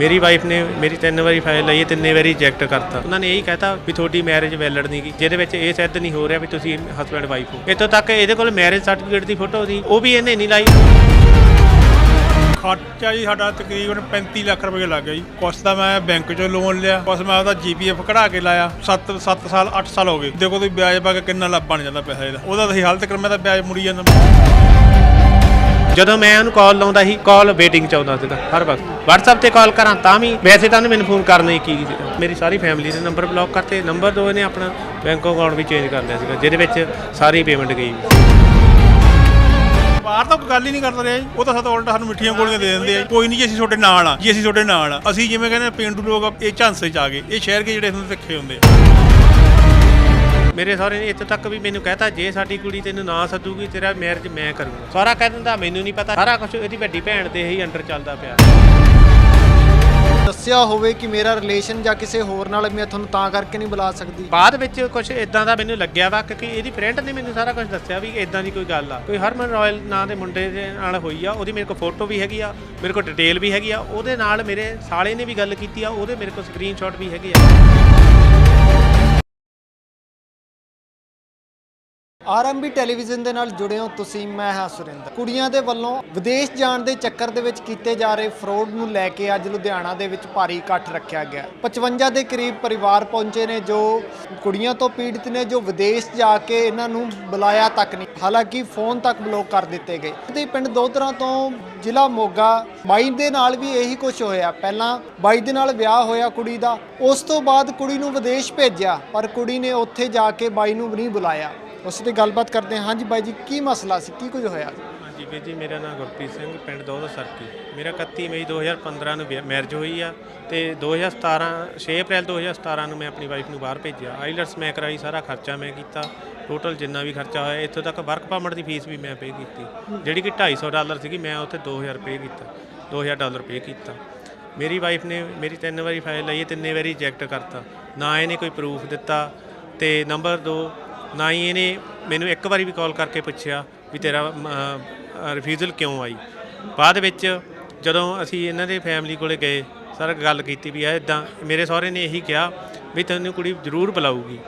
ਮੇਰੀ ਵਾਈਫ ਨੇ ਮੇਰੀ ਤਿੰਨ ਵਾਰੀ ਫਾਈਲ ਲਈ ਹੈ, ਤਿੰਨੇ ਵਾਰੀ ਰਿਜੈਕਟ ਕਰਤਾ। ਉਹਨਾਂ ਨੇ ਇਹੀ ਕਹਿਤਾ ਵੀ ਤੁਹਾਡੀ ਮੈਰਿਜ ਵੈਲਿਡ ਨਹੀਂ ਗੀ ਜਿਹਦੇ ਵਿੱਚ ਇਹ ਸਿੱਧ ਨਹੀਂ ਹੋ ਰਿਹਾ ਵੀ ਤੁਸੀਂ ਹਸਬੰਡ ਵਾਈਫ ਹੋ। ਇੱਥੋਂ ਤੱਕ ਇਹਦੇ ਕੋਲ ਮੈਰਿਜ ਸਰਟੀਫਿਕੇਟ ਦੀ ਫੋਟੋ ਸੀ ਉਹ ਵੀ ਇਹਨੇ ਨਹੀਂ ਲਾਈ। ਖਰਚਾ ਜੀ ਸਾਡਾ ਤਕਰੀਬਨ 35 ਲੱਖ ਰੁਪਏ ਲੱਗ ਗਿਆ ਜੀ। ਕੁਛ ਤਾਂ ਮੈਂ ਬੈਂਕ ਚੋਂ ਲੋਨ ਲਿਆ ਕੁਛ ਮੈਂ ਉਹਦਾ ਜੀਪੀਐਫ ਕਢਾ ਕੇ ਲਾਇਆ। 7 7 ਸਾਲ 8 ਸਾਲ ਹੋ ਗਏ। ਦੇਖੋ ਤੁਸੀਂ ਵਿਆਜ ਪਾ ਕੇ ਕਿੰਨਾ ਲੱਭ ਬਣ ਜਾਂਦਾ ਪੈਸਾ ਇਹਦਾ। ਉਹਦਾ ਤਾਂ ਅਸੀਂ ਹਾਲ ਤੱਕ ਮੈਂ ਤਾਂ ਵਿਆਜ ਮੁੜੀ ਜਾਂਦਾ। ਜਦੋਂ ਮੈਂ ਉਹਨੂੰ ਕਾਲ ਲਾਉਂਦਾ ਸੀ ਕਾਲ ਵੇਟਿੰਗ ਚ ਆਉਂਦਾ ਸੀਗਾ ਹਰ ਵਕਤ। WhatsApp ਤੇ ਕਾਲ ਕਰਾਂ ਤਾਂ ਵੀ ਵੈਸੇ ਤਾਂ ਉਹਨੇ ਮੈਨੂੰ ਫੋਨ ਕਰਨਾ ਹੀ ਕੀ ਸੀਗਾ। ਮੇਰੀ ਸਾਰੀ ਫੈਮਿਲੀ ਦੇ ਨੰਬਰ ਬਲੌਕ ਕਰਤੇ ਨੰਬਰ ਦੋ ਇਹਨੇ ਆਪਣਾ ਬੈਂਕ ਅਕਾਊਂਟ ਵੀ ਚੇਂਜ ਕਰ ਲਿਆ ਸੀਗਾ ਜਿਹਦੇ ਵਿੱਚ ਸਾਰੀ ਪੇਮੈਂਟ ਗਈ। ਬਾਹਰ ਤਾਂ ਕੋਈ ਗੱਲ ਹੀ ਨਹੀਂ ਕਰਦਾ ਰਿਹਾ ਜੀ। ਉਹ ਤਾਂ ਸਾਡਾ ਉਲਟਾ ਸਾਨੂੰ ਮਿੱਠੀਆਂ ਗੋਲੀਆਂ ਦੇ ਦਿੰਦੇ ਆ ਕੋਈ ਨਹੀਂ ਜੀ ਅਸੀਂ ਤੁਹਾਡੇ ਨਾਲ ਆ ਜੀ ਅਸੀਂ ਤੁਹਾਡੇ ਨਾਲ ਆ। ਅਸੀਂ ਜਿਵੇਂ ਕਹਿੰਦੇ ਆ, ਪੇਂਡੂ ਲੋਕ ਇਹ ਝਾਂਸੇ ਚ ਆ ਗਏ। ਇਹ ਸ਼ਹਿਰ ਕੇ ਜਿਹੜੇ ਹੁੰਦੇ ਰੱਖੇ ਹੁੰਦੇ ਆ। ਮੇਰੇ ਸਹੁਰੇ ਨੇ ਇੱਥੇ ਤੱਕ ਵੀ ਮੈਨੂੰ ਕਹਿਤਾ ਜੇ ਸਾਡੀ ਕੁੜੀ ਤੈਨੂੰ ਨਾ ਸੱਦੂਗੀ ਤੇਰਾ ਮੈਰਿਜ ਮੈਂ ਕਰੂੰਗਾ। ਸਾਰਾ ਕਹਿ ਦਿੰਦਾ ਮੈਨੂੰ ਨਹੀਂ ਪਤਾ। ਸਾਰਾ ਕੁਝ ਇਹਦੀ ਵੱਡੀ ਭੈਣ ਦੇ ਹੀ ਅੰਡਰ ਚੱਲਦਾ ਪਿਆ। ਦੱਸਿਆ ਹੋਵੇ ਕਿ ਮੇਰਾ ਰਿਲੇਸ਼ਨ ਜਾਂ ਕਿਸੇ ਹੋਰ ਨਾਲ ਮੈਂ ਤੁਹਾਨੂੰ ਤਾਂ ਕਰਕੇ ਨਹੀਂ ਬੁਲਾ ਸਕਦੀ। ਬਾਅਦ ਵਿੱਚ ਕੁਝ ਇਦਾਂ ਦਾ ਮੈਨੂੰ ਲੱਗਿਆ ਵਾ ਕਿਉਂਕਿ ਇਹਦੀ ਫਰੈਂਡ ਨੇ ਮੈਨੂੰ ਸਾਰਾ ਕੁਝ ਦੱਸਿਆ ਵੀ ਇਦਾਂ ਦੀ ਕੋਈ ਗੱਲ ਆ। ਕੋਈ ਹਰਮਨ ਰਾਇਲ ਨਾਂ ਦੇ ਮੁੰਡੇ ਦੇ ਨਾਲ ਹੋਈ ਆ ਉਹਦੀ ਮੇਰੇ ਕੋਲ ਫੋਟੋ ਵੀ ਹੈਗੀ ਆ ਮੇਰੇ ਕੋਲ ਡਿਟੇਲ ਵੀ ਹੈਗੀ ਆ ਉਹਦੇ ਨਾਲ ਮੇਰੇ ਸਾਲੇ ਨੇ ਵੀ ਗੱਲ ਕੀਤੀ ਆ ਉਹਦੇ ਮੇਰੇ ਕੋਲ ਸਕਰੀਨਸ਼ਾਟ ਵੀ ਹੈਗੇ ਆ। ਆਰਐਮਬੀ ਟੈਲੀਵਿਜ਼ਨ ਦੇ ਨਾਲ ਜੁੜੇ ਹੋ ਤੁਸੀਂ, ਮੈਂ ਹਾਂ ਸੁਰਿੰਦਰ। ਕੁੜੀਆਂ ਦੇ ਵੱਲੋਂ ਵਿਦੇਸ਼ ਜਾਣ ਦੇ ਚੱਕਰ ਦੇ ਵਿੱਚ ਕੀਤੇ ਜਾ ਰਹੇ ਫਰੋਡ ਨੂੰ ਲੈ ਕੇ ਅੱਜ ਲੁਧਿਆਣਾ ਦੇ ਵਿੱਚ ਭਾਰੀ ਇਕੱਠ ਰੱਖਿਆ ਗਿਆ। 55 ਦੇ ਕਰੀਬ ਪਰਿਵਾਰ ਪਹੁੰਚੇ ਨੇ ਜੋ ਕੁੜੀਆਂ ਤੋਂ ਪੀੜਤ ਨੇ, ਜੋ ਵਿਦੇਸ਼ ਜਾ ਕੇ ਇਹਨਾਂ ਨੂੰ ਬੁਲਾਇਆ ਤੱਕ ਨਹੀਂ, ਹਾਲਾਂਕਿ ਫੋਨ ਤੱਕ ਬਲੌਕ ਕਰ ਦਿੱਤੇ ਗਏ। ਤੇ ਪਿੰਡ ਦੋਦਰਾ ਤੋਂ ਜ਼ਿਲ੍ਹਾ ਮੋਗਾ, ਬਾਈ ਦੇ ਨਾਲ ਵੀ ਇਹੀ ਕੁਝ ਹੋਇਆ। ਪਹਿਲਾਂ ਬਾਈ ਦੇ ਨਾਲ ਵਿਆਹ ਹੋਇਆ ਕੁੜੀ ਦਾ, ਉਸ ਤੋਂ ਬਾਅਦ ਕੁੜੀ ਨੂੰ ਵਿਦੇਸ਼ ਭੇਜਿਆ, ਪਰ ਕੁੜੀ ਨੇ ਉੱਥੇ ਜਾ ਕੇ ਬਾਈ ਨੂੰ ਨਹੀਂ ਬੁਲਾਇਆ। ਉਸ ਤੇ ਗੱਲਬਾਤ ਕਰਦੇ ਹਾਂ। ਹਾਂਜੀ ਬਾਈ ਜੀ ਕੀ ਮਸਲਾ ਸੀ? ਕੀ ਕੁਝ ਹੋਇਆ? ਹਾਂਜੀ ਵੀਰ ਜੀ ਮੇਰਾ ਨਾਮ ਗੁਰਪ੍ਰੀਤ ਸਿੰਘ ਪਿੰਡ ਦੋਦਾ ਸਰਕੀ। ਮੇਰਾ 31 ਮਈ 2015 ਨੂੰ ਮੈਰਿਜ ਹੋਈ ਆ ਤੇ 2017 6 ਅਪ੍ਰੈਲ 2017 ਨੂੰ ਮੈਂ ਆਪਣੀ ਵਾਈਫ ਨੂੰ ਬਾਹਰ ਭੇਜਿਆ। ਆਈਲਟਸ ਮੈਂ ਕਰਾਈ ਸਾਰਾ ਖਰਚਾ ਮੈਂ ਕੀਤਾ। ਟੋਟਲ ਜਿੰਨਾ ਵੀ ਖਰਚਾ ਹੋਇਆ ਇੱਥੋਂ ਤੱਕ ਵਰਕ ਪਰਮਿਟ ਦੀ ਫੀਸ ਵੀ ਮੈਂ ਪੇ ਕੀਤੀ। ਜਿਹੜੀ ਕਿ 250 ਡਾਲਰ ਸੀਗੀ ਮੈਂ ਉੱਥੇ 2000 ਪੇ ਕੀਤਾ। 2000 ਡਾਲਰ ਪੇ ਕੀਤਾ। ਮੇਰੀ ਵਾਈਫ ਨੇ ਮੇਰੀ ਤਿੰਨ ਵਾਰੀ ਫਾਈਲ ਲਈ ਹੈ, ਤਿੰਨੇ ਵਾਰੀ ਰਿਜੈਕਟ ਕਰਤਾ। ਨਾ ਇਹਨੇ ਕੋਈ ਪ੍ਰੂਫ ਦਿੱਤਾ ਤੇ ਨੰਬਰ 2 ਨਾ ਹੀ ਇਹਨੇ ਮੈਨੂੰ ਇੱਕ ਵਾਰੀ ਵੀ ਕਾਲ ਕਰਕੇ ਪੁੱਛਿਆ ਵੀ ਤੇਰਾ ਰਿਫਿਊਜ਼ਲ ਕਿਉਂ ਆਈ? ਬਾਅਦ ਵਿੱਚ ਜਦੋਂ ਅਸੀਂ ਇਹਨਾਂ ਦੇ ਫੈਮਿਲੀ ਕੋਲੇ ਗਏ, ਸਰ ਗੱਲ ਕੀਤੀ ਵੀ ਆ ਇਦਾਂ ਮੇਰੇ ਸਹੁਰੇ ਨੇ ਇਹੀ ਕਿਹਾ ਵੀ ਤੈਨੂੰ ਕੁੜੀ ਜ਼ਰੂਰ ਬੁਲਾਊਗੀ।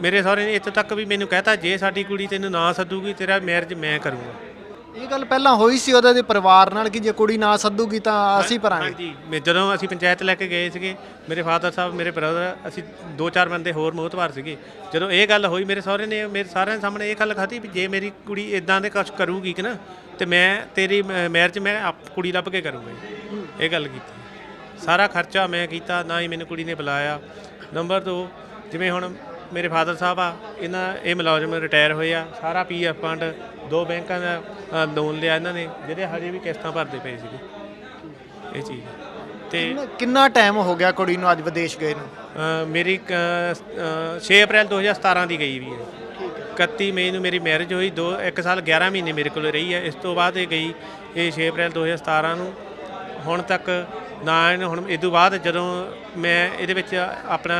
ਮੇਰੇ ਸਹੁਰੇ ਨੇ ਇੱਥੇ ਤੱਕ ਵੀ ਮੈਨੂੰ ਕਹਿਤਾ, ਜੇ ਸਾਡੀ ਕੁੜੀ ਤੈਨੂੰ ਨਾ ਸੱਦੂਗੀ, ਤੇਰਾ ਮੈਰਿਜ ਮੈਂ ਕਰੂੰਗਾ। ਇਹ ਗੱਲ ਪਹਿਲਾਂ ਹੋਈ ਸੀ ਉਹਦੇ ਦੇ ਪਰਿਵਾਰ ਨਾਲ ਕਿ ਜੇ ਕੁੜੀ ਨਾ ਸੱਦੂਗੀ ਤਾਂ ਅਸੀਂ ਭਰਾਂਗੇ। ਹਾਂਜੀ। ਮੈਂ ਜਦੋਂ ਅਸੀਂ ਪੰਚਾਇਤ ਲੈ ਕੇ ਗਏ ਸੀਗੇ ਮੇਰੇ ਫਾਦਰ ਸਾਹਿਬ ਮੇਰੇ ਬ੍ਰਦਰ ਅਸੀਂ ਦੋ ਚਾਰ ਬੰਦੇ ਹੋਰ ਮੋਹਤਵਾਰ ਸੀਗੇ। ਜਦੋਂ ਇਹ ਗੱਲ ਹੋਈ ਮੇਰੇ ਸਹੁਰੇ ਨੇ ਮੇਰੇ ਸਾਰਿਆਂ ਦੇ ਸਾਹਮਣੇ ਇਹ ਗੱਲ ਖਾਧੀ ਵੀ ਜੇ ਮੇਰੀ ਕੁੜੀ ਇਦਾਂ ਦੇ ਕੁਝ ਕਰੂਗੀ ਕਿ ਨਾ ਤੇ ਮੈਂ ਤੇਰੀ ਮੈਰਿਜ ਮੈਂ ਆਪ- ਕੁੜੀ ਲੱਭ ਕੇ ਕਰੂੰਗਾ। ਇਹ ਗੱਲ ਕੀਤੀ। ਸਾਰਾ ਖਰਚਾ ਮੈਂ ਕੀਤਾ ਨਾ ਹੀ ਮੈਨੂੰ ਕੁੜੀ ਨੇ ਬੁਲਾਇਆ। ਨੰਬਰ 2 ਜਿਵੇਂ ਹੁਣ ਮੇਰੇ ਫਾਦਰ ਸਾਹਿਬ ਆ ਇਹਨਾਂ ਇਹ ਮੁਲਾਜ਼ਮ ਰਿਟਾਇਰ ਹੋਏ ਆ। ਸਾਰਾ ਪੀਐਫ ਫੰਡ ਦੋ ਬੈਂਕਾਂ ਦਾ ਲੋਨ ਲਿਆ ਇਹਨਾਂ ਨੇ ਜਿਹੜੇ ਹਜੇ ਵੀ ਕਿਸ਼ਤਾਂ ਭਰਦੇ ਪਏ ਸੀਗੇ। ਇਹ ਚੀਜ਼ ਤੇ ਕਿੰਨਾ- ਟਾਈਮ ਹੋ ਗਿਆ ਕੁੜੀ ਨੂੰ ਅੱਜ ਵਿਦੇਸ਼ ਗਏ ਨੂੰ? ਅ, ਮੇਰੀ ਕ- ਅ, 6 ਅਪ੍ਰੈਲ 2017 ਦੀ ਗਈ ਵੀ ਹੈ। 31 ਮਈ ਨੂੰ ਮੇਰੀ ਮੈਰਿਜ ਹੋਈ ਦੋ ਇੱਕ ਸਾਲ 11 ਮਹੀਨੇ ਮੇਰੇ ਕੋਲ ਰਹੀ ਹੈ। ਇਸ ਤੋਂ ਬਾਅਦ ਇਹ ਗਈ ਇਹ 6 ਅਪ੍ਰੈਲ 2017 ਨੂੰ। ਹੁਣ ਤੱਕ ਨਾ ਇਹਨੇ ਹੁਣ ਇਹ ਤੋਂ ਬਾਅਦ ਜਦੋਂ ਮੈਂ ਇਹਦੇ ਵਿੱਚ ਆਪਣਾ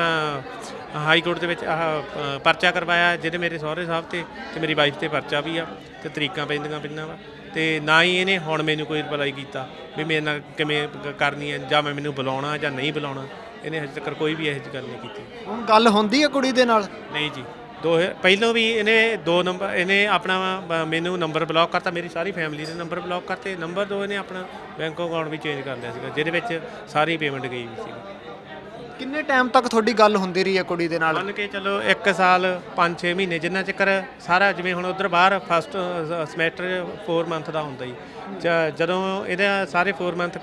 ਹਾਈ ਕੋਰਟ ਦੇ ਵਿੱਚ ਆਹ ਅ, ਪਰਚਾ ਕਰਵਾਇਆ ਜਿਹਦੇ ਮੇਰੇ ਸਹੁਰੇ ਸਾਹਿਬ ਤੇ ਤੇ ਮੇਰੀ ਵਾਈਫ ਤੇ ਪਰਚਾ ਵੀ ਆ ਤੇ ਤਰੀਕਾਂ ਪੈਂਦੀਆਂ ਪੈਂਦੀਆਂ ਵਾ ਤੇ ਨਾ ਹੀ ਇਹਨੇ ਹੁਣ ਮੈਨੂੰ ਕੋਈ ਰਿਪਲਾਈ ਕੀਤਾ ਵੀ ਮੇਰੇ ਨਾਲ ਕਿਵੇਂ ਕ- ਕਰਨੀ ਹੈ ਜਾਂ ਮੈਂ ਮੈਨੂੰ ਬੁਲਾਉਣਾ ਜਾਂ ਨਹੀਂ ਬੁਲਾਉਣਾ। ਇਹਨੇ ਹਜੇ ਤੱਕ ਕੋਈ ਵੀ ਇਹੋ ਜਿਹੀ ਗੱਲ ਨਹੀਂ ਕੀਤੀ। ਹੁਣ ਗੱਲ ਹੁੰਦੀ ਹੈ ਕੁੜੀ ਦੇ ਨਾਲ? ਨਹੀਂ ਜੀ। ਦੋ ਪਹਿਲੋਂ ਵੀ ਇਹਨੇ ਦੋ ਨੰਬਰ ਇਹਨੇ ਆਪਣਾ ਬ- ਮੈਨੂੰ ਨੰਬਰ ਬਲੌਕ ਕਰਤਾ। ਮੇਰੀ ਸਾਰੀ ਫੈਮਿਲੀ ਦੇ ਨੰਬਰ ਬਲੌਕ ਕਰਤੇ। ਨੰਬਰ ਦੋ ਇਹਨੇ ਆਪਣਾ ਬੈਂਕ ਅਕਾਊਂਟ ਵੀ ਚੇਂਜ ਕਰ ਲਿਆ ਸੀਗਾ ਜਿਹਦੇ ਵਿੱਚ ਸਾਰੀ ਪੇਮੈਂਟ ਗਈ ਵੀ ਸੀਗੀ। ਕਿੰਨੇ ਟਾਈਮ ਤੱਕ ਤੁਹਾਡੀ ਗੱਲ ਹੁੰਦੀ ਰਹੀ ਹੈ ਕੁੜੀ ਦੇ ਨਾਲ? ਮੰਨ ਕੇ ਚਲੋ 1 ਸਾਲ 5-6 ਮਹੀਨੇ ਜਿੰਨਾ ਚੱਕਰ ਸਾਰਾ ਜਿਵੇਂ ਹੁਣ ਉਧਰ ਬਾਹਰ ਫਸਟ ਸਮੈਸਟਰ 4 ਮੰਥ ਦਾ ਹੁੰਦਾ ਜੀ। ਜ- ਜਦੋਂ ਇਹਦਾ ਸਾਰੇ 4 ਮੰਥ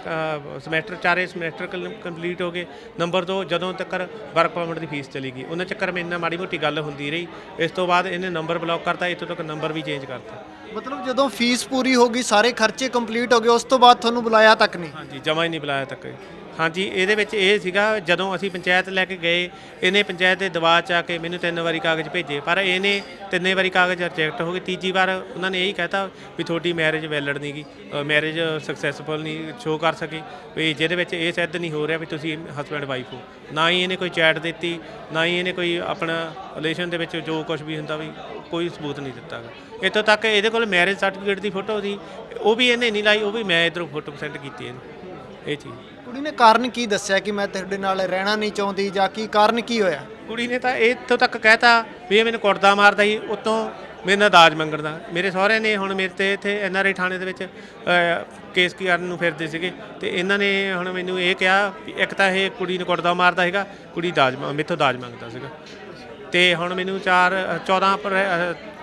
ਸਮੈਸਟਰ ਚਾਰੇ ਸਮੈਸਟਰ ਕੰਪਲੀਟ ਹੋ ਗਏ ਨੰਬਰ 2 ਜਦੋਂ ਤੱਕ ਵਰਕ ਪਰਮਿਟ ਦੀ ਫੀਸ ਚਲੀ ਗਈ। ਉਹਨਾਂ ਚੱਕਰ ਮੇਰੇ ਨਾਲ ਮਾੜੀ ਮੋਟੀ ਗੱਲ ਹੁੰਦੀ ਰਹੀ। ਇਸ ਤੋਂ ਬਾਅਦ ਇਹਨੇ ਨੰਬਰ ਬਲੌਕ ਕਰਤਾ ਇੱਥੋਂ ਤੱਕ ਨੰਬਰ ਵੀ ਚੇਂਜ ਕਰਤਾ। ਮਤਲਬ ਜਦੋਂ ਫੀਸ ਪੂਰੀ ਹੋ ਗਈ ਸਾਰੇ ਖਰਚੇ ਕੰਪਲੀਟ ਹੋ ਗਏ ਉਸ ਤੋਂ ਬਾਅਦ ਤੁਹਾਨੂੰ ਬੁਲਾਇਆ ਤੱਕ ਨਹੀਂ? ਹਾਂਜੀ ਜਮਾ ਹੀ ਨਹੀਂ ਬੁਲਾਇਆ ਤੱਕ। ਹਾਂਜੀ, ਇਹਦੇ ਵਿੱਚ ਇਹ ਸੀਗਾ ਜਦੋਂ ਅਸੀਂ ਪੰਚਾਇਤ ਲੈ ਕੇ ਗਏ, ਇਹਨੇ ਪੰਚਾਇਤ ਦੇ ਦਬਾਅ ਚ ਆ ਕੇ ਮੈਨੂੰ ਤਿੰਨ ਵਾਰੀ ਕਾਗਜ਼ ਭੇਜੇ, ਪਰ ਇਹਨੇ ਤਿੰਨੇ ਵਾਰੀ ਕਾਗਜ਼ ਰਿਜੈਕਟ ਹੋ ਗਏ। ਤੀਜੀ ਵਾਰ ਉਹਨਾਂ ਨੇ ਇਹੀ ਕਹਿਤਾ ਵੀ ਤੁਹਾਡੀ ਮੈਰਿਜ ਵੈਲਿਡ ਨਹੀਂ ਗੀ ਮੈਰਿਜ ਸਕਸੈਸਫੁਲ ਨਹੀਂ ਸ਼ੋ ਕਰ ਸਕੇ, ਵੀ ਜਿਹਦੇ ਵਿੱਚ ਇਹ ਸਿੱਧ ਨਹੀਂ ਹੋ ਰਿਹਾ ਵੀ ਤੁਸੀਂ ਹਸਬੰਡ ਵਾਈਫ ਹੋ। ਨਾ ਹੀ ਇਹਨੇ ਕੋਈ ਚੈਟ ਦਿੱਤੀ, ਨਾ ਹੀ ਇਹਨੇ ਕੋਈ ਆਪਣਾ ਰਿਲੇਸ਼ਨ ਦੇ ਵਿੱਚ ਜੋ ਕੁਝ ਵੀ ਹੁੰਦਾ ਵੀ ਕੋਈ ਸਬੂਤ ਨਹੀਂ ਦਿੱਤਾ ਇੱਥੋਂ ਤੱਕ ਇਹਦੇ ਕੋਲ ਮੈਰਿਜ ਸਰਟੀਫਿਕੇਟ ਦੀ ਫੋਟੋ ਸੀ, ਉਹ ਵੀ ਇਹਨੇ ਨਹੀਂ ਲਾਈ, ਉਹ ਵੀ ਮੈਂ ਇਧਰੋਂ ਫੋਟੋ ਸੈਂਡ ਕੀਤੀ ਇਹਨੂੰ। ਇਹ ਚੀਜ਼। ਕੁੜੀ ਨੇ ਕਾਰਨ ਕੀ ਦੱਸਿਆ ਕਿ ਮੈਂ ਤੁਹਾਡੇ ਨਾਲ ਰਹਿਣਾ ਨਹੀਂ ਚਾਹੁੰਦੀ ਜਾਂ ਕੀ ਕਾਰਨ ਕੀ ਹੋਇਆ? ਕੁੜੀ ਨੇ ਤਾਂ ਇੱਥੋਂ ਤੱਕ ਕਹਿਤਾ ਵੀ ਇਹ ਮੈਨੂੰ ਕੁੱਟਦਾ ਮਾਰਦਾ ਸੀ ਉਤੋਂ ਮੇਰੇ ਨਾਲ ਦਾਜ ਮੰਗਣ ਦਾ ਮੇਰੇ ਸਹੁਰੇ ਨੇ ਹੁਣ ਮੇਰੇ ਤੇ ਇੱਥੇ ਐੱਨ ਆਰ ਆਈ ਥਾਣੇ ਦੇ ਵਿੱਚ ਅਹ, ਕੇਸ ਕਰਨ ਨੂੰ ਫਿਰਦੇ ਸੀਗੇ। ਤੇ ਇਹਨਾਂ ਨੇ ਹੁਣ ਮੈਨੂੰ ਇਹ ਕਿਹਾ ਵੀ ਇੱਕ ਤਾਂ ਇਹ ਕੁੜੀ ਨੂੰ ਕੁੱਟਦਾ ਮਾਰਦਾ ਹੈਗਾ ਕੁੜੀ ਦਾਜ ਮੇਥੋਂ ਦਾਜ ਮੰਗਦਾ ਸੀਗਾ। ਤੇ ਹੁਣ ਮੈਨੂੰ 4 14 ਪਰ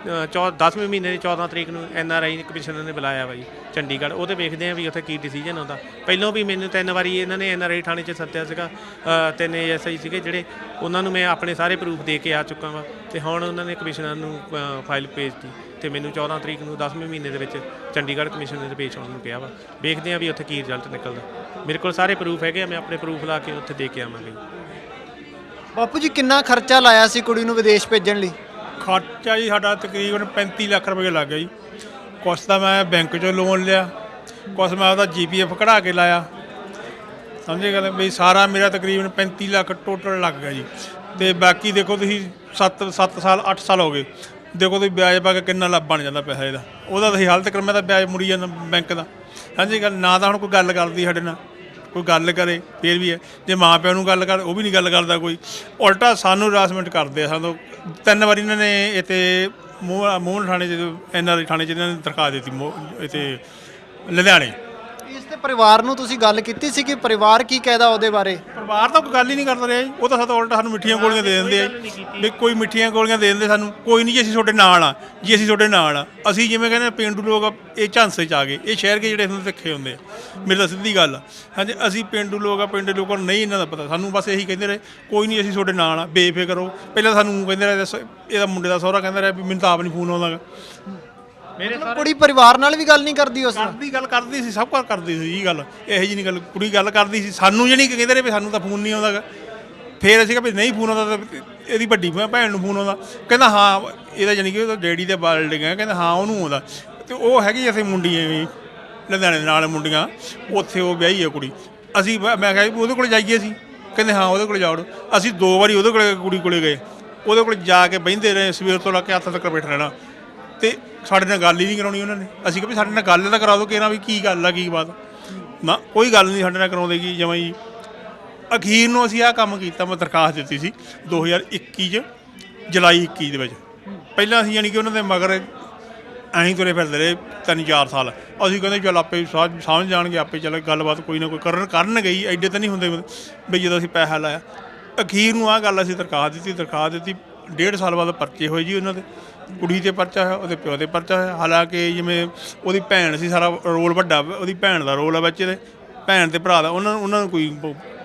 10ਵੇਂ ਮਹੀਨੇ ਦੀ 14 ਤਰੀਕ ਨੂੰ ਐੱਨ ਆਰ ਆਈ ਕਮਿਸ਼ਨਰ ਨੇ ਬੁਲਾਇਆ ਵਾ ਜੀ ਚੰਡੀਗੜ੍ਹ। ਉਹਦੇ ਵੇਖਦੇ ਆ ਵੀ ਉੱਥੇ ਕੀ ਡਿਸੀਜਨ ਆਉਂਦਾ ਪਹਿਲਾਂ ਵੀ ਮੈਨੂੰ ਤਿੰਨ ਵਾਰੀ ਇਹਨਾਂ ਨੇ ਐੱਨ ਆਰ ਆਈ ਥਾਣੇ 'ਚ ਸੱਦਿਆ ਸੀਗਾ ਅ, ਤਿੰਨ ਐਸਆਈ ਸੀਗੇ ਜਿਹੜੇ ਉਹਨਾਂ ਨੂੰ ਮੈਂ ਆਪਣੇ ਸਾਰੇ ਪ੍ਰੂਫ ਦੇ ਕੇ ਆ ਚੁੱਕਾ ਵਾ ਤੇ ਹੁਣ ਉਹਨਾਂ ਨੇ ਕਮਿਸ਼ਨਰ ਨੂੰ ਅ, ਫਾਈਲ ਭੇਜਤੀ ਤੇ ਮੈਨੂੰ 14 ਤਰੀਕ ਨੂੰ 10ਵੇਂ ਮਹੀਨੇ ਦੇ ਵਿੱਚ ਚੰਡੀਗੜ੍ਹ ਕਮਿਸ਼ਨਰ ਦੇ ਪੇਸ਼ ਹੋਣ ਨੂੰ ਕਿਹਾ ਵਾ। ਵੇਖਦੇ ਆ ਵੀ ਉੱਥੇ ਕੀ ਰਿਜ਼ਲਟ ਨਿਕਲਦਾ। ਮੇਰੇ ਕੋਲ ਸਾਰੇ ਪ੍ਰੂਫ ਹੈਗੇ ਆ ਮੈਂ ਆਪਣੇ ਪ੍ਰੂਫ ਲਾ ਕੇ ਉੱਥੇ ਦੇ ਕੇ ਆਵਾਂਗਾ ਬਾਪੂ ਜੀ ਕਿੰਨਾ ਖਰਚਾ ਲਾਇਆ ਸੀ ਕੁੜੀ ਨੂੰ ਵਿਦੇਸ਼ ਭੇਜਣ ਲਈ? ਖਰਚਾ ਜੀ ਸਾਡਾ ਤਕਰੀਬਨ 35 ਲੱਖ ਰੁਪਏ ਲੱਗ ਗਿਆ ਜੀ। ਕੁਛ ਤਾਂ ਮੈਂ ਬੈਂਕ 'ਚੋਂ ਲੋਨ ਲਿਆ, ਕੁਛ ਮੈਂ ਉਹਦਾ ਜੀਪੀਐਫ ਕਢਾ ਕੇ ਲਾਇਆ। ਸਮਝੇ ਗੱਲ? ਵੀ ਸਾਰਾ ਮੇਰਾ ਤਕਰੀਬਨ 35 ਲੱਖ ਟੋਟਲ ਲੱਗ ਗਿਆ ਜੀ। ਤੇ ਬਾਕੀ ਦੇਖੋ ਤੁਸੀਂ 7 7 ਸਾਲ 8 ਸਾਲ ਹੋ ਗਏ। ਦੇਖੋ ਤੁਸੀਂ ਵਿਆਜ ਪਾ ਕੇ ਕਿੰਨਾ ਲੱਭ ਬਣ ਜਾਂਦਾ ਪੈਸਾ ਇਹਦਾ। ਉਹਦਾ ਤੁਸੀਂ ਹਾਲ ਤੱਕ ਮੈਂ ਤਾਂ ਵਿਆਜ ਮੁੜੀ ਜਾਂਦਾ ਬੈਂਕ ਦਾ। ਸਮਝੇ ਗੱਲ? ਨਾ ਤਾਂ ਹੁਣ ਕੋਈ ਗੱਲ ਕਰਦੀ ਸਾਡੇ ਨਾਲ। ਕੋਈ ਗੱਲ ਕਰੇ, ਫੇਰ ਵੀ ਹੈ ਜੇ ਮਾਂ ਪਿਓ ਨੂੰ ਗੱਲ ਕਰ, ਉਹ ਵੀ ਨਹੀਂ ਗੱਲ ਕਰਦਾ ਕੋਈ। ਉਲਟਾ ਸਾਨੂੰ ਹਰਾਸਮੈਂਟ ਕਰਦੇ ਆ, ਸਾਨੂੰ ਤਿੰਨ ਵਾਰੀ ਇਹਨਾਂ ਨੇ ਇੱਥੇ ਮੂੰਹ ਮੂੰਹ ਥਾਣੇ ਚ ਐਨਆਰਆਈ ਥਾਣੇ ਚ ਇਹਨਾਂ ਨੇ ਦਰਖਾਸਤ ਦਿੱਤੀ ਮੂੰਹ- ਇੱਥੇ ਲੁਧਿਆਣੇ। ਇਸ ਤੇ ਪਰਿਵਾਰ ਨੂੰ ਤੁਸੀਂ ਗੱਲ ਕੀਤੀ ਸੀ ਕਿ ਪਰਿਵਾਰ ਕੀ ਕਹਿਦਾ ਉਹਦੇ ਬਾਰੇ? ਪਰਿਵਾਰ ਤਾਂ ਕੋਈ ਗੱਲ ਹੀ ਨਹੀਂ ਕਰਦਾ ਰਿਹਾ ਜੀ। ਉਹ ਤਾਂ ਸਾਡਾ ਉਲਟਾ ਸਾਨੂੰ ਮਿੱਠੀਆਂ ਗੋਲੀਆਂ ਦੇ ਦਿੰਦੇ ਆ ਜੀ। ਵੀ ਕੋਈ ਮਿੱਠੀਆਂ ਗੋਲੀਆਂ ਦੇ ਦਿੰਦੇ ਸਾਨੂੰ। ਕੋਈ ਨਹੀਂ ਜੀ ਅਸੀਂ ਤੁਹਾਡੇ ਨਾਲ ਆ। ਜੀ ਅਸੀਂ ਤੁਹਾਡੇ ਨਾਲ ਆ। ਅਸੀਂ ਜਿਵੇਂ ਕਹਿੰਦੇ ਆ, ਪੇਂਡੂ ਲੋਕ ਆ, ਇਹ ਝਾਂਸੇ ਚ ਆ ਗਏ। ਇਹ ਸ਼ਹਿਰ ਕੇ ਜਿਹੜੇ ਹੁੰਦੇ ਰੱਖੇ ਹੁੰਦੇ ਆ। ਮੇਰੇ ਤਾਂ ਸਿੱਧੀ ਗੱਲ ਆ। ਹਾਂਜੀ ਅਸੀਂ ਪੇਂਡੂ ਲੋਕ ਆ ਪੇਂਡੂ ਲੋਕਾਂ ਨੂੰ ਨਹੀਂ ਇਹਨਾਂ ਦਾ ਪਤਾ। ਸਾਨੂੰ ਬਸ ਇਹੀ ਕਹਿੰਦੇ ਰਹੇ ਕੋਈ ਨਹੀਂ ਅਸੀਂ ਤੁਹਾਡੇ ਨਾਲ ਆ। ਬੇਫਿਕਰ ਹੋ ਪਹਿਲਾਂ ਸਾਨੂੰ ਕਹਿੰਦੇ ਰਹੇ ਦੱਸੋ, ਇਹਦਾ ਮੁੰਡੇ ਦਾ ਸਹੁਰਾ ਕਹਿੰਦਾ ਰਿਹਾ ਵੀ ਮੈਨੂੰ ਤਾਂ ਆਪ ਨਹੀਂ ਫੋਨ ਆਉਂਦਾ ਗਾ। ਮੇਰੇ ਕੁੜੀ ਪਰਿਵਾਰ ਨਾਲ ਵੀ ਗੱਲ ਨਹੀਂ ਕਰਦੀ ਉਸ ਨਾਲ? ਕਰਦੀ ਗੱਲ ਕਰਦੀ ਸੀ ਸਭ ਕੁਝ ਕਰਦੀ ਸੀ ਇਹ ਗੱਲ। ਇਹੋ ਜਿਹੀ ਨਹੀਂ ਗੱਲ ਕੁੜੀ ਗੱਲ ਕਰਦੀ ਸੀ। ਸਾਨੂੰ ਕਿ ਕਹਿੰਦੇ ਰਹੇ ਵੀ ਸਾਨੂੰ ਤਾਂ ਫੋਨ ਨਹੀਂ ਆਉਂਦਾ ਗਾ। ਫੇਰ ਅਸੀਂ ਕਿਹਾ ਵੀ ਨਹੀਂ ਫੋਨ ਆਉਂਦਾ ਤਾਂ ਇਹਦੀ ਵੱਡੀ ਭੈ- ਭੈਣ ਨੂੰ ਫੋਨ ਆਉਂਦਾ। ਕਹਿੰਦਾ ਹਾਂ ਇਹਦਾ ਜਾਨੀ ਕਿ ਉਹਦਾ ਡੈਡੀ ਦੇ ਬਾਲਡਿੰਗ ਹੈ ਕਹਿੰਦਾ ਹਾਂ ਉਹਨੂੰ ਆਉਂਦਾ। ਤੇ ਉਹ ਹੈਗੀ ਅਸੀਂ ਮੁੰਡੀਆਂ ਵੀ ਲੁਧਿਆਣੇ ਦੇ ਨਾਲ ਮੁੰਡੀਆਂ। ਉੱਥੇ ਉਹ ਵਿਆਹੀ ਹੈ ਕੁੜੀ। ਅਸੀਂ ਮੈਂ ਮੈਂ ਕਿਹਾ ਵੀ ਉਹਦੇ ਕੋਲ ਜਾਈਏ ਅਸੀਂ। ਕਹਿੰਦੇ ਹਾਂ ਉਹਦੇ ਕੋਲ ਜਾਓ। ਅਸੀਂ ਦੋ ਵਾਰੀ ਉਹਦੇ ਕੋਲੇ ਕੁੜੀ ਕੋਲੇ ਗਏ। ਉਹਦੇ ਕੋਲ ਜਾ ਕੇ ਬਹਿੰਦੇ ਰਹੇ ਸਵੇਰ ਤੋਂ ਲੈ ਕੇ ਹੱਥ ਤੱਕ ਬੈਠ ਰਹਿਣਾ। ਤੇ ਸਾਡੇ ਨਾਲ ਗੱਲ ਹੀ ਨਹੀਂ ਕਰਾਉਣੀ ਉਹਨਾਂ ਨੇ। ਅਸੀਂ ਕਿਹਾ ਵੀ ਸਾਡੇ ਨਾਲ ਗੱਲ ਤਾਂ ਕਰਾ ਦਿਓ ਕਿਹਨਾਂ ਵੀ ਕੀ ਗੱਲ ਆ, ਕੀ ਬਾਤ ਨਾ, ਕੋਈ ਗੱਲ ਨਹੀਂ ਸਾਡੇ ਨਾਲ ਕਰਾਉਂਦੇ ਜੀ ਜਮਾਂ ਜੀ। ਅਖੀਰ ਨੂੰ ਅਸੀਂ ਆਹ ਕੰਮ ਕੀਤਾ, ਮੈਂ ਦਰਖਾਸਤ ਦਿੱਤੀ ਸੀ 2021 ਚ, ਜੁਲਾਈ 21 ਦੇ ਵਿੱਚ। ਪਹਿਲਾਂ ਅਸੀਂ ਯਾਨੀ ਕਿ ਉਹਨਾਂ ਦੇ ਮਗਰ ਐਂ ਤੁਰੇ ਫਿਰਦੇ ਰਹੇ ਤਿੰਨ ਚਾਰ ਸਾਲ। ਅਸੀਂ ਕਹਿੰਦੇ ਚੱਲ ਆਪੇ ਸਮਝ ਜਾਣਗੇ, ਆਪੇ ਚੱਲ ਗੱਲਬਾਤ ਕੋਈ ਨਾ ਕੋਈ ਕਰਨ ਕਰਨ ਗਈ, ਐਡੇ ਤਾਂ ਨਹੀਂ ਹੁੰਦੇ ਵੀ ਜਦੋਂ ਅਸੀਂ ਪੈਸਾ ਲਾਇਆ। ਅਖੀਰ ਨੂੰ ਆਹ ਗੱਲ ਅਸੀਂ ਦਰਖਾਸਤ ਦਿੱਤੀ ਦਰਖਾਸਤ ਦਿੱਤੀ, ਡੇਢ ਸਾਲ ਬਾਅਦ ਪਰਚੇ ਹੋਏ ਜੀ ਉਹਨਾਂ ਦੇ। ਕੁੜੀ ਤੇ ਪਰਚਾ ਹੋਇਆ, ਉਹਦੇ ਪਿਓ ਤੇ ਪਰਚਾ ਹੋਇਆ। ਹਾਲਾਂਕਿ ਜਿਵੇਂ ਉਹਦੀ ਭੈਣ ਸੀ, ਸਾਰਾ ਰੋਲ ਵੱਡਾ, ਉਹਦੀ ਭੈਣ ਦਾ ਰੋਲ ਆ ਬੱਚੇ ਦੇ ਭੈਣ ਤੇ ਭਰਾ ਦਾ, ਉਹਨਾਂ ਨੂੰ ਉਹਨਾਂ ਨੂੰ ਕੋਈ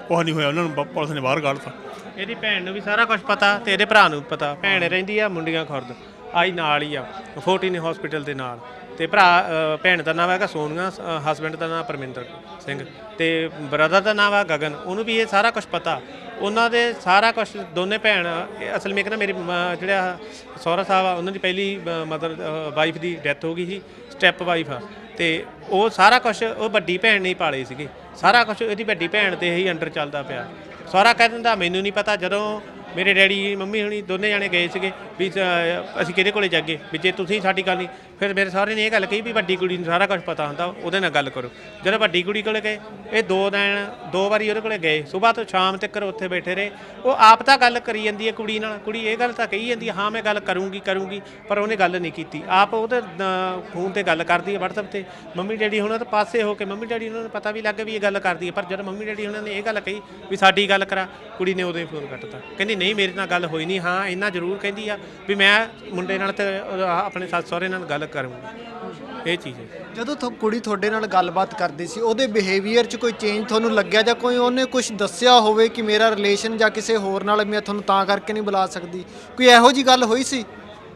ਕੁਝ ਨਹੀਂ ਹੋਇਆ, ਉਹਨਾਂ ਨੂੰ ਪੁਲਿਸ ਨੇ ਬਾਹਰ ਕੱਢਤਾ। ਇਹਦੀ ਭੈਣ ਨੂੰ ਵੀ ਸਾਰਾ ਕੁਝ ਪਤਾ ਤੇ ਇਹਦੇ ਭਰਾ ਨੂੰ ਵੀ ਪਤਾ। ਭੈਣ ਰਹਿੰਦੀ ਆ, ਮੁੰਡੀਆਂ ਖੁਰਦ। ਆਈ ਨਾਲ ਹੀ ਆ 14 ਹਸਪੀਟਲ ਦੇ ਨਾਲ। ਤੇ ਭਰਾ ਅ, ਭੈਣ ਦਾ ਨਾਮ ਹੈਗਾ ਸੋਨੀਆ ਹਸਬੰਡ ਦਾ ਨਾਮ ਪਰਮਿੰਦਰ ਸਿੰਘ। ਤੇ ਬ੍ਰਦਰ ਦਾ ਨਾਮ ਆ ਗਗਨ। ਉਹਨੂੰ ਵੀ ਇਹ ਸਾਰਾ ਕੁਝ ਪਤਾ। ਉਹਨਾਂ ਦੇ ਸਾਰਾ ਕੁਝ ਦੋਨੇ ਭੈਣ ਇਹ ਅਸਲ ਵਿੱਚ ਨਾ ਮੇਰੀ ਮ- ਜਿਹੜਾ ਸਹੁਰਾ ਸਾਹਿਬ ਆ ਉਹਨਾਂ ਦੀ ਪਹਿਲੀ ਮਦਰ ਵਾਈਫ ਦੀ ਡੈਥ ਹੋ ਗਈ ਸੀ ਸਟੈਪ ਵਾਈਫ ਆ। ਤੇ ਉਹ ਸਾਰਾ ਕੁਝ ਉਹ ਵੱਡੀ ਭੈਣ ਨੇ ਹੀ ਪਾਲੇ ਸੀਗੇ। ਸਾਰਾ ਕੁਝ ਇਹਦੀ ਵੱਡੀ ਭੈਣ 'ਤੇ ਹੀ ਅੰਡਰ ਚੱਲਦਾ ਪਿਆ। ਸਾਰਾ ਕਹਿ ਦਿੰਦਾ ਮੈਨੂੰ ਨਹੀਂ ਪਤਾ ਜਦੋਂ ਮੇਰੇ ਡੈਡੀ ਮੰਮੀ ਹੁਣੀ ਦੋਨੇ ਜਾਣੇ ਗਏ ਸੀਗੇ ਵੀ ਅ, ਅਸੀਂ ਕਿਹਦੇ ਕੋਲੇ ਜਾਗੇ ਵੀ ਜੇ ਤੁਸੀਂ ਸਾਡੀ ਗੱਲ ਨਹੀਂ ਫਿਰ ਮੇਰੇ ਸਹੁਰੇ ਨੇ ਇਹ ਗੱਲ ਕਹੀ ਵੀ ਵੱਡੀ ਕੁੜੀ ਨੂੰ ਸਾਰਾ ਕੁਝ ਪਤਾ ਹੁੰਦਾ ਉਹਦੇ ਨਾਲ ਗੱਲ ਕਰੋ। ਜਦੋਂ ਵੱਡੀ ਕੁੜੀ ਕੋਲੇ ਗਏ ਇਹ ਦੋ ਦਿਨ ਦੋ ਵਾਰੀ ਉਹਦੇ ਕੋਲੇ ਗਏ। ਸਵੇਰ ਤੋਂ ਸ਼ਾਮ ਤੱਕ ਉੱਥੇ ਬੈਠੇ ਰਹੇ। ਉਹ ਆਪ ਤਾਂ ਗੱਲ ਕਰੀ ਜਾਂਦੀ ਹੈ ਕੁੜੀ ਨਾਲ। ਕੁੜੀ ਇਹ ਗੱਲ ਤਾਂ ਕਹੀ ਜਾਂਦੀ ਹੈ ਹਾਂ ਮੈਂ ਗੱਲ ਕਰੂੰਗੀ ਕਰੂੰਗੀ ਪਰ ਉਹਨੇ ਗੱਲ ਨਹੀਂ ਕੀਤੀ। ਆਪ ਉਹਦੇ ਅ, ਫੋਨ ਤੇ ਗੱਲ ਕਰਦੀ ਹੈ WhatsApp ਤੇ। ਮੰਮੀ ਡੈਡੀ ਹੁਣਾਂ ਤੋਂ ਪਾਸੇ ਹੋ ਕੇ ਮੰਮੀ ਡੈਡੀ ਉਹਨਾਂ ਨੂੰ ਪਤਾ ਵੀ ਲੱਗ ਗਿਆ ਵੀ ਇਹ ਗੱਲ ਕਰਦੀ ਹੈ। ਪਰ ਜਦੋਂ ਮੰਮੀ ਡੈਡੀ ਉਹਨਾਂ ਨੇ ਇਹ ਗੱਲ ਕਹੀ ਵੀ ਸਾਡੀ ਗੱਲ ਕਰਾ ਕੁੜੀ ਨੇ ਉਦੋਂ ਹੀ ਫੋਨ ਕੱਟਤਾ। ਕਹਿੰਦੀ ਨਹੀਂ ਨਹੀਂ ਮੇਰੇ ਨਾਲ ਗੱਲ ਹੋਈ ਨਹੀਂ। ਹਾਂ ਇੰਨਾ ਜ਼ਰੂਰ ਕਹਿੰਦੀ ਆ ਵੀ ਮੈਂ ਮੁੰਡੇ ਨਾਲ ਤੇ ਅ, ਆਪਣੇ ਸੱਸ ਸਹੁਰੇ ਨਾਲ ਗੱਲ ਕਰੂੰਗੀ। ਇਹ ਚੀਜ਼ ਹੈ। ਜਦੋਂ ਤੋਂ ਕੁੜੀ ਤੁਹਾਡੇ ਨਾਲ ਗੱਲਬਾਤ ਕਰਦੀ ਸੀ ਉਹਦੇ ਬਿਹੇਵੀਅਰ 'ਚ ਕੋਈ ਚੇਂਜ ਤੁਹਾਨੂੰ ਲੱਗਿਆ ਜਾਂ ਕੋਈ ਉਹਨੇ ਕੁਝ ਦੱਸਿਆ ਹੋਵੇ ਕਿ ਮੇਰਾ ਰਿਲੇਸ਼ਨ ਜਾਂ ਕਿਸੇ ਹੋਰ ਨਾਲ ਮੈਂ ਤੁਹਾਨੂੰ ਤਾਂ ਕਰਕੇ ਨਹੀਂ ਬੁਲਾ ਸਕਦੀ? ਕੋਈ ਇਹੋ ਜੀ ਗੱਲ ਹੋਈ ਸੀ?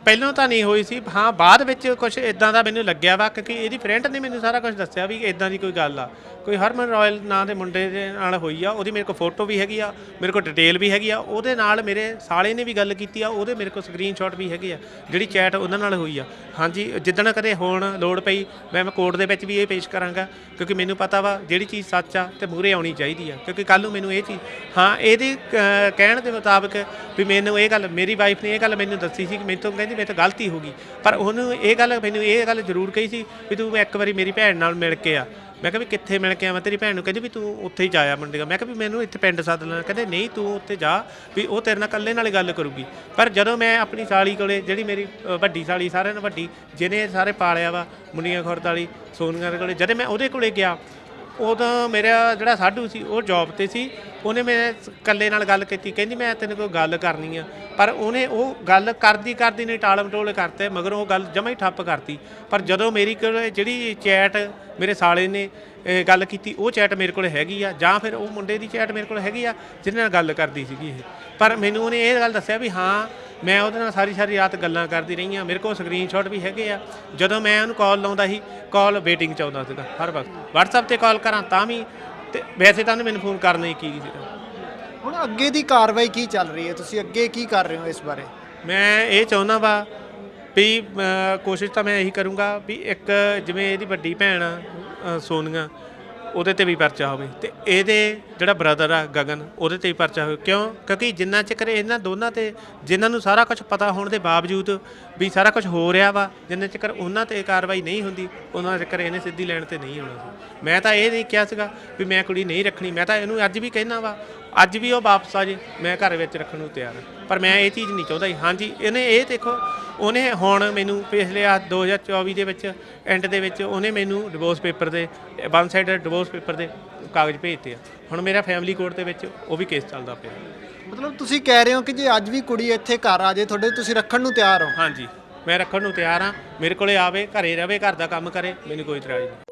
ਪਹਿਲਾਂ ਤਾਂ ਨਹੀਂ ਹੋਈ ਸੀ। ਹਾਂ ਬਾਅਦ ਵਿੱਚ ਕੁਝ ਇਦਾਂ ਦਾ ਮੈਨੂੰ ਲੱਗਿਆ ਵਾ ਕਿਉਂਕਿ ਇਹਦੀ ਫਰੈਂਡ ਨੇ ਮੈਨੂੰ ਸਾਰਾ ਕੁਝ ਦੱਸਿਆ ਵੀ ਇਦਾਂ ਦੀ ਕੋਈ ਗੱਲ ਆ। ਕੋਈ ਹਰਮਨ ਰਾਇਲ ਨਾਂ ਦੇ ਮੁੰਡੇ ਦੇ ਨਾਲ ਹੋਈ ਆ ਉਹਦੀ ਮੇਰੇ ਕੋਲ ਫੋਟੋ ਵੀ ਹੈਗੀ ਆ ਮੇਰੇ ਕੋਲ ਡਿਟੇਲ ਵੀ ਹੈਗੀ ਆ ਉਹਦੇ ਨਾਲ ਮੇਰੇ ਸਾਲੇ ਨੇ ਵੀ ਗੱਲ ਕੀਤੀ ਆ ਉਹਦੇ ਮੇਰੇ ਕੋਲ ਸਕਰੀਨਸ਼ਾਟ ਵੀ ਹੈਗੇ ਆ ਜਿਹੜੀ ਚੈਟ ਉਹਨਾਂ ਨਾਲ ਹੋਈ ਆ। ਹਾਂਜੀ ਜਿੱਦਣ ਕਦੇ ਹੋਣ ਲੋੜ ਪਈ ਮੈਂ ਮੈਂ ਕੋਰਟ ਦੇ ਵਿੱਚ ਵੀ ਇਹ ਪੇਸ਼ ਕਰਾਂਗਾ ਕਿਉਂਕਿ ਮੈਨੂੰ ਪਤਾ ਵਾ ਜਿਹੜੀ ਚੀਜ਼ ਸੱਚ ਆ ਤੇ ਮੂਰੇ ਆਉਣੀ ਚਾਹੀਦੀ ਆ ਕਿਉਂਕਿ ਕੱਲ ਨੂੰ ਮੈਨੂੰ ਇਹ ਚੀਜ਼ ਹਾਂ ਇਹਦੇ ਅਹ, ਕਹਿਣ ਦੇ ਮੁਤਾਬਕ ਵੀ ਮੈਨੂੰ ਇਹ ਗੱਲ ਮੇਰੀ ਵਾਈਫ ਨੇ ਇਹ ਗੱਲ ਮੈਨੂੰ ਦੱਸੀ ਸੀ ਕਿ ਮੈਨੂੰ ਤੋਂ ਕਹਿੰਦੀ ਮੇਰੇ ਤੋਂ ਗਲਤੀ ਹੋ ਗਈ। ਪਰ ਉਹਨੂੰ ਇਹ ਗੱਲ ਮੈਨੂੰ ਇਹ ਗੱਲ ਜ਼ਰੂਰ ਕਹੀ ਸੀ ਵੀ ਤੂੰ ਇੱਕ ਵਾਰੀ ਮੇਰੀ ਭੈਣ ਨਾਲ ਮਿਲ ਕੇ ਆ। ਮੈਂ ਕਿਹਾ ਵੀ ਕਿੱਥੇ ਮਿਲ ਕੇ ਆਵਾਂ? ਤੇਰੀ ਭੈਣ ਨੂੰ ਕਹਿੰਦੀ ਵੀ ਤੂੰ ਉੱਥੇ ਹੀ ਜਾਇਆ ਮੰਡੀਗਾ ਮੈਂ ਕਿਹਾ ਵੀ ਮੈਨੂੰ ਇੱਥੇ ਪਿੰਡ ਸੱਦ ਲੈਣਾ। ਕਹਿੰਦੇ ਨਹੀਂ ਤੂੰ ਉੱਥੇ ਜਾ ਵੀ ਉਹ ਤੇਰੇ ਨਾਲ ਇਕੱਲੇ ਨਾਲ ਹੀ ਗੱਲ ਕਰੂਗੀ। ਪਰ ਜਦੋਂ ਮੈਂ ਆਪਣੀ ਸਾਲੀ ਕੋਲੇ ਜਿਹੜੀ ਮੇਰੀ ਅ, ਵੱਡੀ ਸਾਲੀ ਸਾਰਿਆਂ ਨਾਲੋਂ ਵੱਡੀ ਜਿਹਨੇ ਸਾਰੇ ਪਾਲਿਆ ਵਾ ਮੁੰਡੀਆਂ ਖੁਰਦ ਵਾਲੀ ਸੋਨੀਆ ਦੇ ਕੋਲੇ ਜਦੋਂ ਮੈਂ ਉਹਦੇ ਕੋਲੇ ਗਿਆ ਉਦੋਂ ਮੇਰਾ ਜਿਹੜਾ ਸਾਡੂ ਸੀ, ਉਹ ਜੌਬ ਤੇ ਸੀ। ਉਹਨੇ ਮੇਰੇ ਇਕੱਲੇ ਨਾਲ ਗੱਲ ਕੀਤੀ, ਕਹਿੰਦੀ ਮੈਂ ਤੈਨੂੰ ਕੋਈ ਗੱਲ ਕਰਨੀ ਆ। ਪਰ ਉਹਨੇ ਉਹ ਗੱਲ ਕਰਦੀ ਕਰਦੀ ਨੇ ਟਾਲ ਮਟੋਲ ਕਰਤੇ, ਮਗਰੋਂ ਉਹ ਗੱਲ ਜਮਾ ਹੀ ਠੱਪ ਕਰਤੀ। ਪਰ ਜਦੋਂ ਮੇਰੀ ਕੋਲ ਜਿਹੜੀ ਚੈਟ ਮੇਰੇ ਸਾਲੇ ਨੇ ਗੱਲ ਕੀਤੀ, ਉਹ ਚੈਟ ਮੇਰੇ ਕੋਲ ਹੈਗੀ ਆ। ਜਾਂ ਫਿਰ ਉਹ ਮੁੰਡੇ ਦੀ ਚੈਟ ਮੇਰੇ ਕੋਲ ਹੈਗੀ ਆ, ਜਿਹਦੇ ਨਾਲ ਗੱਲ ਕਰਦੀ ਸੀਗੀ ਇਹ। ਪਰ ਮੈਨੂੰ ਉਹਨੇ ਇਹ ਗੱਲ ਦੱਸਿਆ ਵੀ ਹਾਂ ਮੈਂ ਉਹਦੇ ਨਾਲ ਸਾਰੀ ਸਾਰੀ ਰਾਤ ਗੱਲਾਂ ਕਰਦੀ ਰਹੀ ਆ ਮੇਰੇ ਕੋਲ ਸਕਰੀਨਸ਼ਾਟ ਵੀ ਹੈਗੇ ਆ। ਜਦੋਂ ਮੈਂ ਉਹਨੂੰ ਕਾਲ ਲਾਉਂਦਾ ਸੀ ਕਾਲ ਵੇਟਿੰਗ ਚ ਆਉਂਦਾ ਸੀਗਾ ਹਰ ਵਕਤ। WhatsApp ਤੇ ਕਾਲ ਕਰਾਂ ਤਾਂ ਵੀ ਤੇ ਵੈਸੇ ਤਾਂ ਉਹਨੇ ਮੈਨੂੰ ਫੋਨ ਕਰਨਾ ਹੀ ਕੀ ਸੀਗਾ। ਹੁਣ ਅੱਗੇ ਦੀ ਕਾਰਵਾਈ ਕੀ ਚੱਲ ਰਹੀ ਹੈ? ਤੁਸੀਂ ਅੱਗੇ ਕੀ ਕਰ ਰਹੇ ਹੋ ਇਸ ਬਾਰੇ? ਮੈਂ ਇਹ ਚਾਹੁੰਦਾ ਵਾ ਵੀ ਕੋਸ਼ਿਸ਼ ਤਾਂ ਮੈਂ ਇਹੀ ਕਰੂੰਗਾ ਵੀ ਇੱਕ ਜਿਵੇਂ ਇਹਦੀ ਵੱਡੀ ਭੈਣ ਆ ਅ, ਸੋਨੀਆ ਉਹਦੇ ਤੇ ਵੀ ਪਰਚਾ ਹੋਵੇ ਤੇ ਇਹਦੇ ਜਿਹੜਾ ਬ੍ਰਦਰ ਆ ਗਗਨ, ਉਹਦੇ ਤੇ ਵੀ ਪਰਚਾ ਹੋਵੇ। ਕਿਉਂ? ਕਿਉਂਕਿ ਜਿੰਨਾ ਚਿਰ ਇਹਨਾਂ ਦੋਨਾਂ ਤੇ, ਜਿਨ੍ਹਾਂ ਨੂੰ ਸਾਰਾ ਕੁਝ ਪਤਾ ਹੋਣ ਦੇ ਬਾਵਜੂਦ ਵੀ ਸਾਰਾ ਕੁਝ ਹੋ ਰਿਹਾ ਵਾ, ਜਿੰਨੇ ਚਿਰ ਉਹਨਾਂ ਤੇ ਕਾਰਵਾਈ ਨਹੀਂ ਹੁੰਦੀ, ਉਹਨਾਂ ਚਿਰ ਇਹਨੇ ਸਿੱਧੀ ਲੈਣ ਤੇ ਨਹੀਂ ਆਉਣਾ ਸੀ। ਮੈਂ ਤਾਂ ਇਹ ਨਹੀਂ ਕਿਹਾ ਸੀਗਾ ਵੀ ਮੈਂ ਕੁੜੀ ਨਹੀਂ ਰੱਖਣੀ, ਮੈਂ ਤਾਂ ਇਹਨੂੰ ਅੱਜ ਵੀ ਕਹਿਣਾ ਵਾ, ਅੱਜ ਵੀ ਉਹ ਵਾਪਸ ਆ ਜੇ, ਮੈਂ ਘਰ ਵਿੱਚ ਰੱਖਣ ਨੂੰ ਤਿਆਰ ਹਾਂ। ਪਰ ਮੈਂ ਇਹ ਚੀਜ਼ ਨਹੀਂ ਚਾਹੁੰਦਾ ਸੀ। ਹਾਂਜੀ ਇਹਨੇ ਇਹ ਦੇਖੋ ਉਹਨੇ ਹੁਣ ਮੈਨੂੰ ਪਿਛਲੇ ਆ 2024 ਦੇ ਵਿੱਚ ਐਂਡ ਦੇ ਵਿੱਚ ਉਹਨੇ ਮੈਨੂੰ ਡਿਵੋਰਸ ਪੇਪਰ ਦੇ ਵਨ ਸਾਈਡ ਡਿਵੋਰਸ ਪੇਪਰ ਦੇ ਕਾਗਜ਼ ਭੇਜਤੇ ਆ। ਹੁਣ ਮੇਰਾ ਫੈਮਿਲੀ ਕੋਰਟ ਦੇ ਵਿੱਚ ਉਹ ਵੀ ਕੇਸ ਚੱਲਦਾ ਪਿਆ। ਮਤਲਬ ਤੁਸੀਂ ਕਹਿ ਰਹੇ ਹੋ ਕਿ ਜੇ ਅੱਜ ਵੀ ਕੁੜੀ ਇੱਥੇ ਘਰ ਆ ਜੇ ਤੁਹਾਡੇ ਤੁਸੀਂ ਰੱਖਣ ਨੂੰ ਤਿਆਰ ਹੋ? ਹਾਂਜੀ ਮੈਂ ਰੱਖਣ ਨੂੰ ਤਿਆਰ ਹਾਂ। ਮੇਰੇ ਕੋਲੇ ਆਵੇ ਘਰੇ ਰਵੇ ਘਰ ਦਾ ਕੰਮ ਕਰੇ ਮੈਨੂੰ ਕੋਈ ਇਤਰਾਜ਼ ਨਹੀਂ।